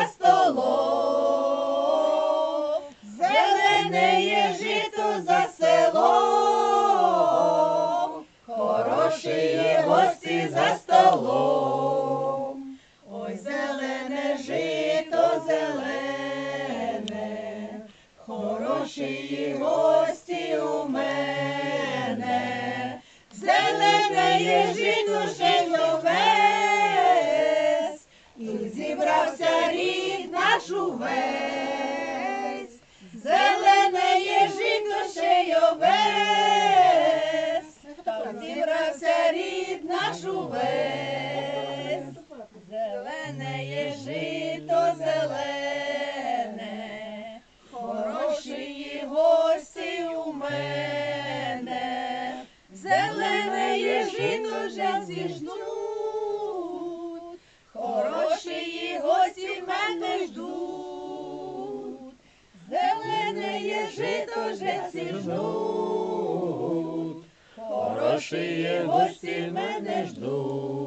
за столом, зелене є жито за селом, хороші є гості за столом, ой зелене жито зелене, хороші є гості у мене, зелене є жито. Наш увесь. Зелене є жито ще й овес, там зібрався рід наш увесь. Зелене є жито зелене, хороші гості у мене. Зелене є жито жінці ждуть, жито жінці ждуть, хороші гості мене ждуть.